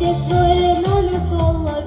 Çiçeklerin önü kollar